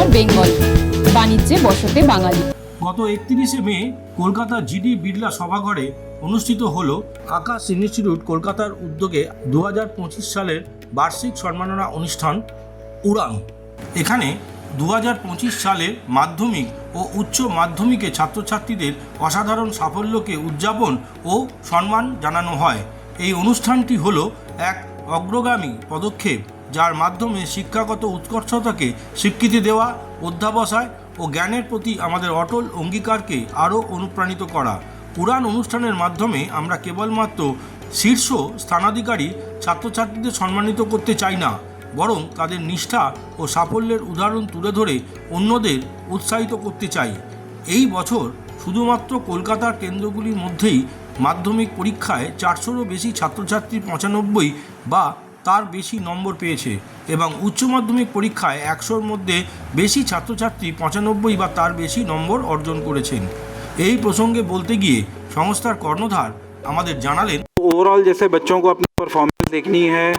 Ignore Bengal. বাণিজ্যে বসতে বাঙালি। গত একত্রিশে মে কলকাতার জিডি বিড়লা সভাঘরে অনুষ্ঠিত হল আকাশ ইনস্টিটিউট কলকাতার উদ্যোগে দু হাজার পঁচিশ সালের বার্ষিক সম্মাননা অনুষ্ঠান উড়ান। এখানে দু হাজার পঁচিশ সালের মাধ্যমিক ও উচ্চ মাধ্যমিকে ছাত্রছাত্রীদের অসাধারণ সাফল্যকে উদযাপন ও সম্মান জানানো হয়। এই অনুষ্ঠানটি হল এক অগ্রগামী পদক্ষেপ। যার মাধ্যমে শিক্ষাগত উৎকর্ষতাকে স্বীকৃতি দেওয়া, অধ্যাবসায় ও জ্ঞানের প্রতি আমাদের অটল অঙ্গীকারকে আরও অনুপ্রাণিত করা। পুরাণ অনুষ্ঠানের মাধ্যমে আমরা কেবলমাত্র শীর্ষ স্থানাধিকারী ছাত্রছাত্রীদের সম্মানিত করতে চাই না, বরং তাদের নিষ্ঠা ও সাফল্যের উদাহরণ তুলে ধরে অন্যদের উৎসাহিত করতে চাই। এই বছর শুধুমাত্র কলকাতার কেন্দ্রগুলির মধ্যেই মাধ্যমিক পরীক্ষায় চারশোরও বেশি ছাত্রছাত্রী পঁচানব্বই বা তার বেশি নম্বর পেয়েছে এবং উচ্চ মাধ্যমিক পরীক্ষায় একশোর মধ্যে বেশি ছাত্রছাত্রী পঁচানব্বই বা তার বেশি নম্বর অর্জন করেছেন এই প্রসঙ্গে বলতে গিয়ে সংস্থার কর্ণধার আমাদের জানালেন ओवरऑल जैसे बच्चों को अपनी परफॉर्मेंस देखनी है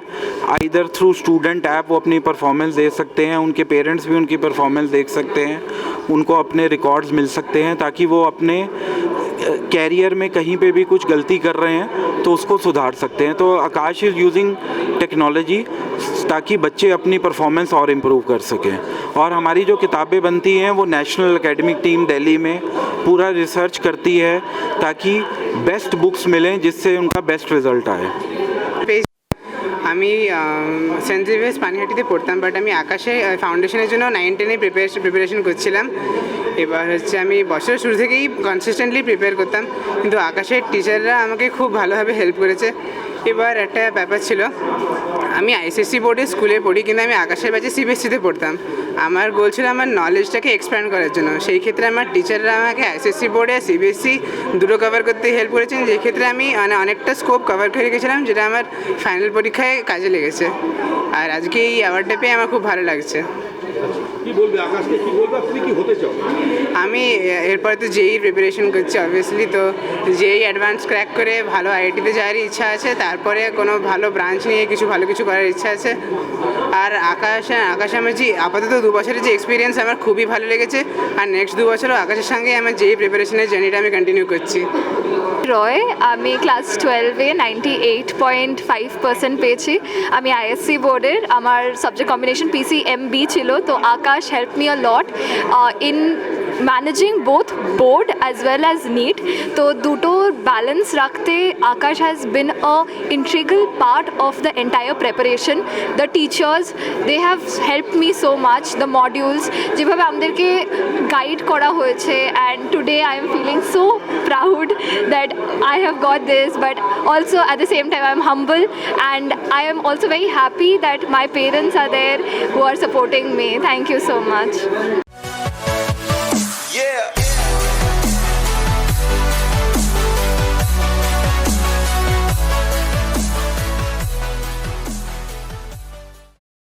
आइदर थ्रू स्टूडेंट ऐप वो अपनी परफॉर्मेंस दे सकते हैं उनके पेरेंट्स भी उनकी परफॉर्मेंस देख सकते हैं उनको अपने रिकॉर्ड्स मिल सकते हैं ताकि वो अपने कैरियर में कहीं पे भी कुछ गलती कर रहे हैं तो उसको सुधार सकते हैं। तो आकाश इज़ यूजिंग टेक्नोलॉजी ताकि बच्चे अपनी परफॉर्मेंस और इम्प्रूव कर सकें। और हमारी जो किताबें बनती हैं, वो नेशनल एकेडमिक टीम दिल्ली में पूरा रिसर्च करती है, ताकि बेस्ट बुक्स मिलें, जिससे उनका बेस्ट रिज़ल्ट आए। আমি সেন্ট জেভিয়ার্স পানিহাটিতে পড়তাম বাট আমি আকাশে ফাউন্ডেশনের জন্য নাইন টেনে প্রিপারেশন প্রিপারেশন করছিলাম। এবার হচ্ছে আমি বছরের শুরু থেকেই কনসিস্টেন্টলি প্রিপেয়ার করতাম, কিন্তু আকাশের টিচাররা আমাকে খুব ভালোভাবে হেল্প করেছে। এবার একটা ব্যাপার ছিল, আমি আইসিএসসি বোর্ডে স্কুলে পড়ি, কিন্তু আমি আকাশের ব্যাচে সিবিএসসিতে পড়তাম। আমার গোল ছিল আমার নলেজটাকে এক্সপ্যান্ড করার জন্য। সেই ক্ষেত্রে আমার টিচাররা আমাকে এসএসসি বোর্ডে সিবিএসসি দুটো কভার করতে হেল্প করেছেন। যে ক্ষেত্রে আমি মানে অনেকটা স্কোপ কভার করে গেছিলাম যেটা আমার ফাইনাল পরীক্ষায় কাজে লেগেছে। আর আজকে এই অ্যাওয়ার্ডটা পেয়ে আমার খুব ভালো লাগছে। আমি এরপরে তো যেই প্রিপারেশন করছি অবভিয়াসলি তো যেই অ্যাডভান্স ক্র্যাক করে ভালো আইআইটিতে যাওয়ার ইচ্ছা আছে, তারপরে কোনো ভালো ব্রাঞ্চ নিয়ে কিছু ভালো কিছু করার ইচ্ছা আছে। আর আকাশ আকাশ আমার যে আপাতত দু বছরের যে এক্সপিরিয়েন্স আমার খুবই ভালো লেগেছে। আর নেক্সট দু বছরও আকাশের সঙ্গে আমার যেই প্রিপারেশনের জার্নিটা আমি কন্টিনিউ করছি। রয়, আমি ক্লাস টুয়েলভে ninety eight point five percent পেয়েছি। আমি আইএসসি বোর্ডের আমার subject combination P C M B ছিল, তো Aakash help me a lot in Managing both board as well as NEET তো দুটোর ব্যালেন্স রাখতে Aakash has been a integral part of the entire preparation the teachers they have help me so much the modules যেভাবে আমাদেরকে guide করা হয়েছে and today I am feeling so proud that I have got this, but also at the same time, I'm humble and I am also very happy that my parents are there who are supporting me. Thank you so much.